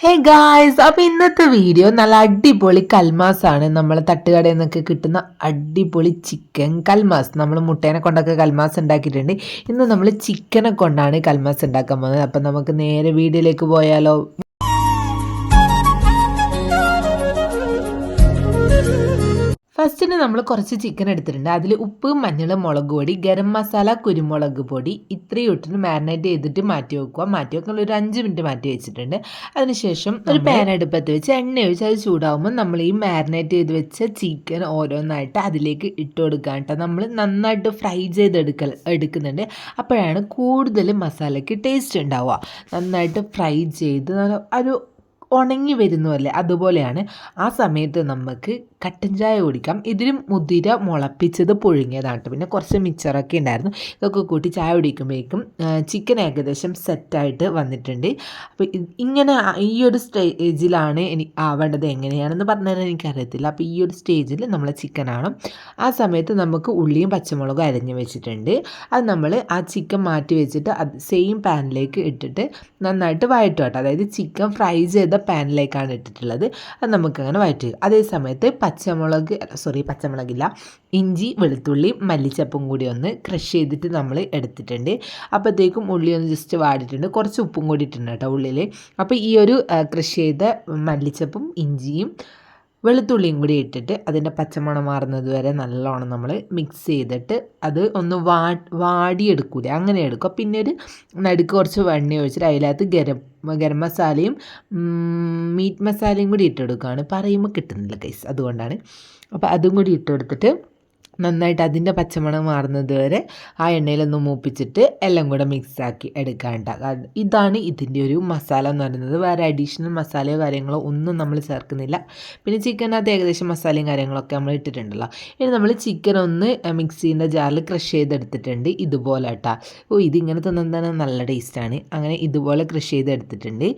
Hey guys അപ്പോൾ ഇന്നത്തെ video നല്ല അടിപൊളി കൽമാസാണ് നമ്മൾ തട്ടുകടയിൽ നിന്നൊക്കെ കിട്ടുന്ന അടിപൊളി ചിക്കൻ കൽമാസ്. നമ്മൾ മുട്ടേനെ കൊണ്ടൊക്കെ കൽമാസ് ഉണ്ടാക്കിയിട്ടുണ്ട്. ഇന്ന് നമ്മൾ ചിക്കനെ കൊണ്ടാണ് കൽമാസ് ഉണ്ടാക്കാൻ പോകുന്നത്. അപ്പം നമുക്ക് നേരെ വീഡിയോയിലേക്ക് പോയാലോ? ഫസ്റ്റിന് നമ്മൾ കുറച്ച് ചിക്കൻ എടുത്തിട്ടുണ്ട്. അതിൽ ഉപ്പ് മഞ്ഞൾ മുളക് പൊടി ഗരം മസാല കുരുമുളക് പൊടി ഇത്രയും ഇട്ടിട്ട് മാരിനേറ്റ് ചെയ്തിട്ട് മാറ്റി വെക്കുക. മാറ്റി വെക്കാൻ ഒരു അഞ്ച് മിനിറ്റ് മാറ്റി വെച്ചിട്ടുണ്ട്. അതിനുശേഷം ഒരു പാൻ അടുപ്പത്ത് വെച്ച് എണ്ണ ഒഴിച്ച് അത് ചൂടാവുമ്പോൾ നമ്മൾ ഈ മാരിനേറ്റ് ചെയ്ത് വെച്ച ചിക്കൻ ഓരോന്നായിട്ട് അതിലേക്ക് ഇട്ട് കൊടുക്കാൻ കേട്ടോ. നമ്മൾ നന്നായിട്ട് ഫ്രൈ ചെയ്ത് ചെയ്തെടുക്കൽ എടുക്കുന്നുണ്ട്. അപ്പോഴാണ് കൂടുതൽ മസാലയ്ക്ക് ടേസ്റ്റ് ഉണ്ടാവുക. നന്നായിട്ട് ഫ്രൈ ചെയ്ത് ഒരു ഉണങ്ങി വരുന്നതല്ലേ അതുപോലെയാണ് ആ സമയത്ത് നമുക്ക് കട്ടൻ ചായ കുടിക്കാം. ഇതിലും മുതിര മുളപ്പിച്ചത് പുഴുങ്ങിയതാണ് പിന്നെ കുറച്ച് മിച്ചറൊക്കെ ഉണ്ടായിരുന്നു ഇതൊക്കെ കൂട്ടി ചായ കുടിക്കുമ്പോഴേക്കും ചിക്കൻ ഏകദേശം സെറ്റായിട്ട് വന്നിട്ടുണ്ട്. അപ്പോൾ ഇങ്ങനെ ഈ ഒരു സ്റ്റേജിലാണ് എനിക്ക് ആവേണ്ടത് എങ്ങനെയാണെന്ന് പറഞ്ഞാൽ എനിക്കറിയത്തില്ല. അപ്പോൾ ഈ ഒരു സ്റ്റേജിൽ നമ്മൾ ചിക്കനാണ് ആ സമയത്ത് നമുക്ക് ഉള്ളിയും പച്ചമുളകും അരിഞ്ഞ് വെച്ചിട്ടുണ്ട്. അത് നമ്മൾ ആ ചിക്കൻ മാറ്റി വെച്ചിട്ട് അത് സെയിം പാനിലേക്ക് ഇട്ടിട്ട് നന്നായിട്ട് വഴറ്റും കേട്ടോ അതായത് ചിക്കൻ ഫ്രൈ ചെയ്ത പാനിലേക്കാണ് ഇട്ടിട്ടുള്ളത്. അത് നമുക്കങ്ങനെ വഴറ്റുക അതേ സമയത്ത് പച്ചമുളക് സോറി പച്ചമുളകില്ല ഇഞ്ചി വെളുത്തുള്ളി മല്ലിച്ചപ്പും കൂടി ഒന്ന് ക്രഷ് ചെയ്തിട്ട് നമ്മൾ എടുത്തിട്ടുണ്ട്. അപ്പോഴത്തേക്കും ഉള്ളി ഒന്ന് ജസ്റ്റ് വാടിയിട്ടുണ്ട്. കുറച്ച് ഉപ്പും കൂടി ഇട്ടിട്ടുണ്ട് കേട്ടോ ഉള്ളിൽ അപ്പോൾ ഈ ഒരു ക്രഷ് ചെയ്ത മല്ലിച്ചപ്പും ഇഞ്ചിയും വെളുത്തുള്ളിയും കൂടി ഇട്ടിട്ട് അതിന്റെ പച്ചമണം മാറുന്നത് വരെ നല്ലോണം നമ്മൾ മിക്സ് ചെയ്തിട്ട് അത് ഒന്ന് വാ വാടിയെടുക്കൂലേ? അങ്ങനെ എടുക്കുക പിന്നെ ഒരു നടുക്ക് കുറച്ച് വെണ്ണ ഒഴിച്ചിട്ട് അതിനകത്ത് ഗരം ഗരം മസാലയും മീറ്റ് മസാലയും കൂടി ഇട്ടെടുക്കുകയാണ്. പറയുമ്പോൾ കിട്ടുന്നില്ല കൈസ് അതുകൊണ്ടാണ്. അപ്പോൾ അതും കൂടി ഇട്ടെടുത്തിട്ട് നന്നായിട്ട് അതിന്റെ പച്ചമണം മാറുന്നത് വരെ ആ എണ്ണയിലൊന്ന് മൂപ്പിച്ചിട്ട് എല്ലാം കൂടെ മിക്സാക്കി എടുക്കാണ്ട ഇതാണ് ഇതിന്റെ ഒരു മസാല എന്ന് പറയുന്നത്. വേറെ അഡീഷണൽ മസാലയോ കാര്യങ്ങളോ ഒന്നും നമ്മൾ ചേർക്കുന്നില്ല. പിന്നെ ചിക്കനകത്ത് ഏകദേശം മസാലയും കാര്യങ്ങളൊക്കെ നമ്മൾ ഇട്ടിട്ടുണ്ടല്ലോ. ഇനി നമ്മൾ ചിക്കൻ ഒന്ന് മിക്സീന്റെ ജാറിൽ ക്രഷ് ചെയ്തെടുത്തിട്ടുണ്ട് ഇതുപോലെ കേട്ടോ. ഓ ഇതിങ്ങനെ തന്നെ നല്ല ടേസ്റ്റാണ് അങ്ങനെ ഇതുപോലെ ക്രഷ് ചെയ്തെടുത്തിട്ടുണ്ട്.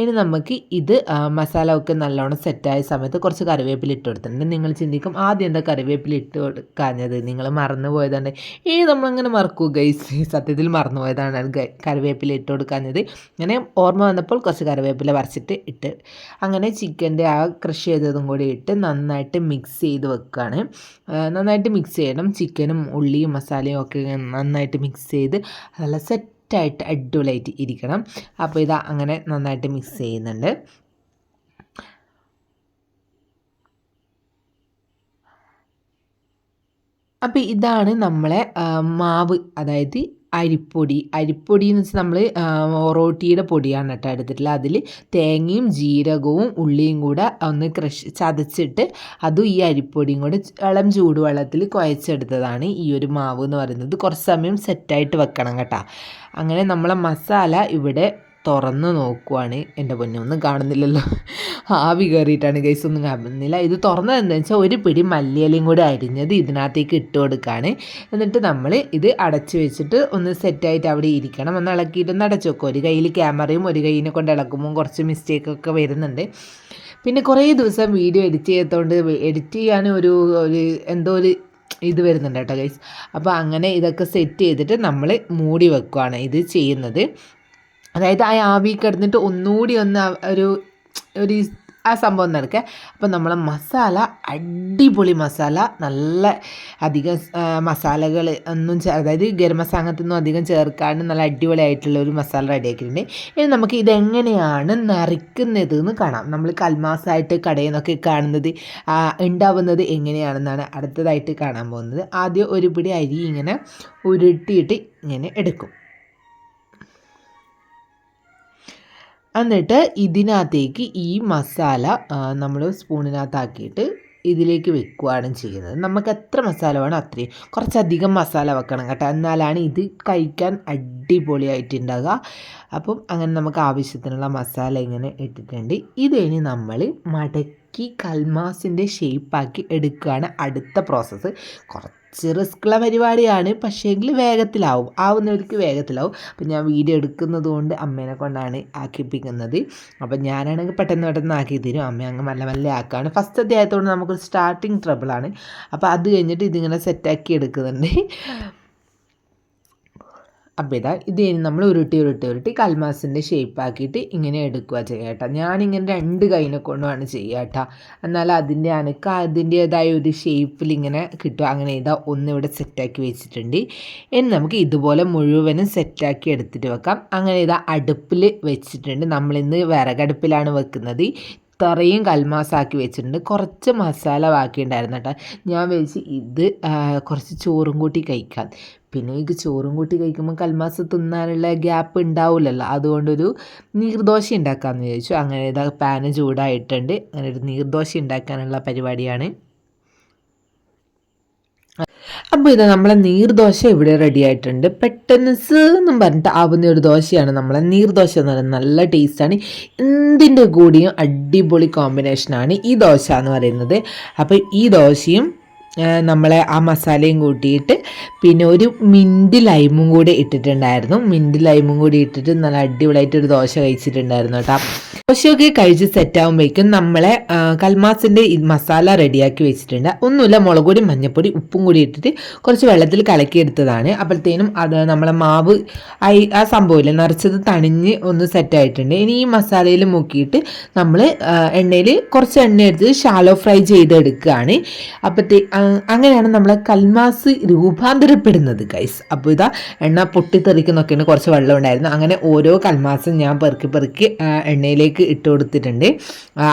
ഇനി നമുക്ക് ഇത് മസാല ഒക്കെ നല്ലോണം സെറ്റായ സമയത്ത് കുറച്ച് കറിവേപ്പില ഇട്ട് കൊടുത്തിട്ടുണ്ട്. നിങ്ങൾ ചിന്തിക്കും ആദ്യം എന്താ കറിവേപ്പില ഇട്ട് കൊടുക്കുക കളഞ്ഞത്. നിങ്ങൾ മറന്നു പോയതാണ്. ഈ നമ്മളങ്ങനെ മറക്കൂ ഗൈസ് സത്യത്തിൽ മറന്നു പോയതാണ് കറിവേപ്പില ഇട്ട് കൊടുക്കാഞ്ഞത്. അങ്ങനെ ഓർമ്മ വന്നപ്പോൾ കുറച്ച് കറിവേപ്പില വരച്ചിട്ട് ഇട്ട് അങ്ങനെ ചിക്കന്റെ ആ ക്രഷ് ചെയ്തതും കൂടി ഇട്ട് നന്നായിട്ട് മിക്സ് ചെയ്ത് വെക്കുകയാണ് നന്നായിട്ട് മിക്സ് ചെയ്യണം. ചിക്കനും ഉള്ളിയും മസാലയും ഒക്കെ നന്നായിട്ട് മിക്സ് ചെയ്ത് നല്ല സെറ്റായിട്ട് അടിപൊളിയായിട്ട് ഇരിക്കണം. അപ്പോൾ ഇതാ അങ്ങനെ നന്നായിട്ട് മിക്സ് ചെയ്യുന്നുണ്ട്. അപ്പോൾ ഇതാണ് നമ്മളെ മാവ് അതായത് അരിപ്പൊടി. അരിപ്പൊടി എന്ന് വെച്ചാൽ നമ്മൾ റോട്ടിയുടെ പൊടിയാണ് കേട്ടോ എടുത്തിട്ടുള്ളത്. അതിൽ തേങ്ങയും ജീരകവും ഉള്ളിയും കൂടെ ഒന്ന് ക്രഷ് ചതച്ചിട്ട് അതും ഈ അരിപ്പൊടിയും കൂടെ ഇളം ചൂടുവെള്ളത്തിൽ കുഴച്ചെടുത്തതാണ് ഈ ഒരു മാവ് എന്ന് പറയുന്നത്. കുറച്ച് സമയം സെറ്റായിട്ട് വെക്കണം കേട്ടോ. അങ്ങനെ നമ്മളെ മസാല ഇവിടെ തുറന്ന് നോക്കുവാണ് എന്റെ പൊന്നെ. ഒന്നും കാണുന്നില്ലല്ലോ. ആവി കയറിയിട്ടാണ് ഗൈസ് ഒന്നും കാണുന്നില്ല. ഇത് തുറന്നത് എന്താണെന്ന് വെച്ചാൽ ഒരു പിടി മല്ലിയലയും കൂടി അരിഞ്ഞത് ഇതിനകത്തേക്ക് ഇട്ട് കൊടുക്കുകയാണ് എന്നിട്ട് നമ്മൾ ഇത് അടച്ചു വെച്ചിട്ട് ഒന്ന് സെറ്റായിട്ട് അവിടെ ഇരിക്കണം. ഒന്ന് ഇളക്കിയിട്ടൊന്ന് അടച്ചു വെക്കും. ഒരു കയ്യിൽ ക്യാമറയും ഒരു കയ്യിനെ കൊണ്ട് ഇളക്കുമ്പോൾ കുറച്ച് മിസ്റ്റേക്കൊക്കെ വരുന്നുണ്ട്. പിന്നെ കുറേ ദിവസം വീഡിയോ എഡിറ്റ് ചെയ്യാത്തതുകൊണ്ട് എഡിറ്റ് ചെയ്യാൻ ഒരു ഒരു എന്തോ ഒരു ഇത് വരുന്നുണ്ട് കേട്ടോ ഗൈസ് അപ്പോൾ അങ്ങനെ ഇതൊക്കെ സെറ്റ് ചെയ്തിട്ട് നമ്മൾ മൂടി വെക്കുകയാണ് ഇത് ചെയ്യുന്നത്. അതായത് ആ ആവി കിടന്നിട്ട് ഒന്നുകൂടി ഒന്ന് ഒരു ഒരു ആ സംഭവം നടക്കുക അപ്പോൾ നമ്മൾ മസാല അടിപൊളി മസാല നല്ല അധികം മസാലകൾ ഒന്നും അതായത് ഗരം മസാല അങ്ങനത്തൊന്നും അധികം ചേർക്കാണ്ട് നല്ല അടിപൊളിയായിട്ടുള്ള ഒരു മസാല റെഡിയാക്കിയിട്ടുണ്ട്. ഇനി നമുക്ക് ഇതെങ്ങനെയാണ് നിറയ്ക്കുന്നത് എന്ന് കാണാം. നമ്മൾ കൽമാസായിട്ട് കടയിൽ നിന്നൊക്കെ കാണുന്നത് ഉണ്ടാവുന്നത് എങ്ങനെയാണെന്നാണ് അടുത്തതായിട്ട് കാണാൻ പോകുന്നത്. ആദ്യം ഒരു പിടി അരി ഇങ്ങനെ ഉരുട്ടിയിട്ട് ഇങ്ങനെ എടുക്കും. എന്നിട്ട് ഇതിനകത്തേക്ക് ഈ മസാല നമ്മൾ സ്പൂണിനകത്താക്കിയിട്ട് ഇതിലേക്ക് വെക്കുകയാണ് ചെയ്യുന്നത്. നമുക്ക് എത്ര മസാല വേണം അത്രയും. കുറച്ചധികം മസാല വെക്കണം കേട്ടോ. എന്നാലാണ് ഇത് കഴിക്കാൻ അടിപൊളിയായിട്ടുണ്ടാകുക അപ്പം അങ്ങനെ നമുക്ക് ആവശ്യത്തിനുള്ള മസാല ഇങ്ങനെ ഇട്ടിട്ടുണ്ട്. ഇത് കഴിഞ്ഞ് നമ്മൾ മടക്കി കൽമാസിന്റെ ഷേപ്പാക്കി എടുക്കുകയാണ് അടുത്ത പ്രോസസ്സ് കുറച്ച് റിസ്ക്കുള്ള പരിപാടിയാണ്. പക്ഷേങ്കിൽ വേഗത്തിലാവും. ആവുന്നവർക്ക് വേഗത്തിലാവും. അപ്പം ഞാൻ വീഡിയോ എടുക്കുന്നത് കൊണ്ട് അമ്മേനെ കൊണ്ടാണ് ആക്കിപ്പിക്കുന്നത്. അപ്പം ഞാനാണെങ്കിൽ പെട്ടെന്ന് പെട്ടെന്ന് ആക്കി തരും. അമ്മ അങ്ങ് നല്ല നല്ല ആക്കുകയാണ് ഫസ്റ്റ് അധ്യായത്തോട് നമുക്കൊരു സ്റ്റാർട്ടിങ് ട്രബിളാണ് അപ്പോൾ അത് കഴിഞ്ഞിട്ട് ഇതിങ്ങനെ സെറ്റാക്കി എടുക്കുന്നുണ്ട്. അപ്പോൾ ഇതാ ഇത് നമ്മൾ ഉരുട്ടി ഉരുട്ടി ഉരുട്ടി കൽമാസിന്റെ ഷേപ്പ് ആക്കിയിട്ട് ഇങ്ങനെ എടുക്കുക ചെയ്യുക കേട്ടോ. ഞാനിങ്ങനെ രണ്ട് കൈനെ കൊണ്ടുമാണ് ചെയ്യുക എന്നാൽ അതിന്റെ അനക്ക് അതിന്റേതായ ഒരു ഷേപ്പിൽ ഇങ്ങനെ കിട്ടും അങ്ങനെ ഇതാ ഒന്നിവിടെ സെറ്റാക്കി വെച്ചിട്ടുണ്ട്. ഇനി നമുക്ക് ഇതുപോലെ മുഴുവനും സെറ്റാക്കി എടുത്തിട്ട് വെക്കാം. അങ്ങനെ ഇതാ അടുപ്പിൽ വെച്ചിട്ടുണ്ട്. നമ്മളിന്ന് വിറകടുപ്പിലാണ് വെക്കുന്നത്. ഇത്രയും കൽമാസാക്കി വെച്ചിട്ടുണ്ട്. കുറച്ച് മസാല ബാക്കിയുണ്ടായിരുന്നു കേട്ടോ. ഞാൻ വെച്ച് ഇത് കുറച്ച് ചോറും കൂട്ടി കഴിക്കാം. പിന്നെ ഈ ചോറും കൂട്ടി കഴിക്കുമ്പോൾ കൽമാസ് തിന്നാനുള്ള ഗ്യാപ്പ് ഉണ്ടാവില്ലല്ലോ അതുകൊണ്ടൊരു നീർദോശ ഉണ്ടാക്കാമെന്ന് വിചാരിച്ചു. അങ്ങനെ ഇതാ പാന് ചൂടായിട്ടുണ്ട്. അങ്ങനെ ഒരു നീർദോശ ഉണ്ടാക്കാനുള്ള പരിപാടിയാണ്. അപ്പോൾ ഇത് നമ്മളെ നീർദോശ ഇവിടെ റെഡി ആയിട്ടുണ്ട്. പെട്ടെന്ന് എന്നും പറഞ്ഞിട്ട് ആവുന്ന ഒരു ദോശയാണ് നമ്മളെ നീർദോശ എന്ന് പറയുന്നത്. നല്ല ടേസ്റ്റാണ് എന്തിന്റെ കൂടിയും അടിപൊളി കോമ്പിനേഷനാണ് ഈ ദോശ എന്ന് പറയുന്നത്. അപ്പോൾ ഈ ദോശയും നമ്മളെ ആ മസാലയും കൂട്ടിയിട്ട് പിന്നെ ഒരു മിന്റ് ലൈമും കൂടി ഇട്ടിട്ടുണ്ടായിരുന്നു. മിന്റ് ലൈമും കൂടി ഇട്ടിട്ട് നല്ല അടിപൊളിയായിട്ട് ഒരു ദോശ കഴിച്ചിട്ടുണ്ടായിരുന്നു കേട്ടോ. ദോശയൊക്കെ കഴിച്ച് സെറ്റ് ആകുമ്പോഴേക്കും നമ്മളെ കൽമാസിന്റെ മസാല റെഡിയാക്കി വെച്ചിട്ടുണ്ട്. ഒന്നുമില്ല മുളക് പൊടി മഞ്ഞൾപ്പൊടി ഉപ്പും കൂടി ഇട്ടിട്ട് കുറച്ച് വെള്ളത്തിൽ കലക്കിയെടുത്തതാണ്. അപ്പോഴത്തേനും അത് നമ്മളെ മാവ് ആ സംഭവമില്ല നിറച്ചത് തണിഞ്ഞ് ഒന്ന് സെറ്റ് ആയിട്ടുണ്ട് ഇനി ഈ മസാലയിൽ മുക്കിയിട്ട് നമ്മൾ എണ്ണയിൽ കുറച്ച് എണ്ണ എടുത്ത് ഷാലോ ഫ്രൈ ചെയ്തെടുക്കുകയാണ്. അപ്പോഴത്തേ അങ്ങനെയാണ് നമ്മളെ കൽമാസ് രൂപാന്തരപ്പെടുന്നത് ഗൈസ് അപ്പോൾ ഇതാ എണ്ണ പൊട്ടിത്തെറിക്കുന്നൊക്കെയാണ് കുറച്ച് വെള്ളം ഉണ്ടായിരുന്നു അങ്ങനെ ഓരോ കൽമാസും ഞാൻ പെറുക്കി പെറുക്കി എണ്ണയിലേക്ക് ഇട്ട് കൊടുത്തിട്ടുണ്ട്.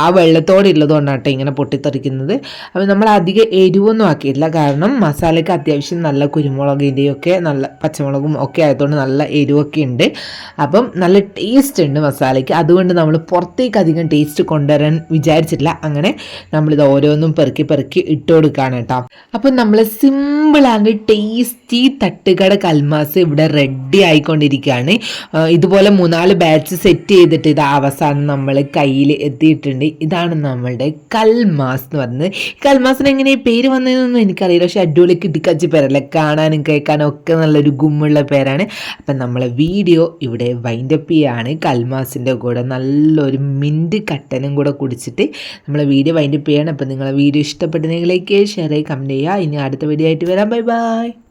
ആ വെള്ളത്തോടെ ഉള്ളതുകൊണ്ടാണ് ഇങ്ങനെ പൊട്ടിത്തെറിക്കുന്നത്. അപ്പോൾ നമ്മൾ അധികം എരിവൊന്നും ആക്കിയിട്ടില്ല. കാരണം മസാലയ്ക്ക് അത്യാവശ്യം നല്ല കുരുമുളകിന്റെയൊക്കെ നല്ല പച്ചമുളകും ഒക്കെ ആയതുകൊണ്ട് നല്ല എരിവൊക്കെ ഉണ്ട്. അപ്പം നല്ല ടേസ്റ്റ് ഉണ്ട് മസാലയ്ക്ക്. അതുകൊണ്ട് നമ്മൾ പുറത്തേക്ക് അധികം ടേസ്റ്റ് കൊണ്ടുവരാൻ വിചാരിച്ചിട്ടില്ല. അങ്ങനെ നമ്മളിത് ഓരോന്നും പെറുക്കി പെറുക്കി ഇട്ട് കൊടുക്കുകയാണ് കേട്ടോ. അപ്പം നമ്മൾ സിമ്പിളാണ് ടേസ്റ്റി തട്ടുകട കൽമാസ് ഇവിടെ റെഡി ആയിക്കൊണ്ടിരിക്കുകയാണ്. ഇതുപോലെ മൂന്നാൽ ബാച്ച് സെറ്റ് ചെയ്തിട്ട് ഇത് അവസാനം നമ്മൾ കയ്യിൽ എത്തിയിട്ടുണ്ട്. ഇതാണ് നമ്മളുടെ കൽമാസ് എന്ന് പറയുന്നത്. കൽമാസിന് എങ്ങനെ പേര് വന്നതെന്നൊന്നും എനിക്കറിയില്ല. പക്ഷെ അടിപൊളി കിട്ടിക്കച്ചി പേരല്ലേ? കാണാനും കേൾക്കാനും ഒക്കെ നല്ലൊരു ഗുമ്മുള്ള പേരാണ്. അപ്പം നമ്മളെ വീഡിയോ ഇവിടെ വൈൻഡപ്പ് ചെയ്യാണ്. കൽമാസിന്റെ കൂടെ നല്ലൊരു മിന്റ് കട്ടനും കൂടെ കുടിച്ചിട്ട് നമ്മളെ വീഡിയോ വൈൻഡപ്പ് ചെയ്യാണ്. അപ്പം നിങ്ങളെ വീഡിയോ ഇഷ്ടപ്പെട്ടെങ്കിൽ ലൈക്ക് ഷെയർ ചെയ്യുക കമന്റ് ചെയ്യുക. ഇനി അടുത്ത വീഡിയോ ആയിട്ട് വരാം. Bye bye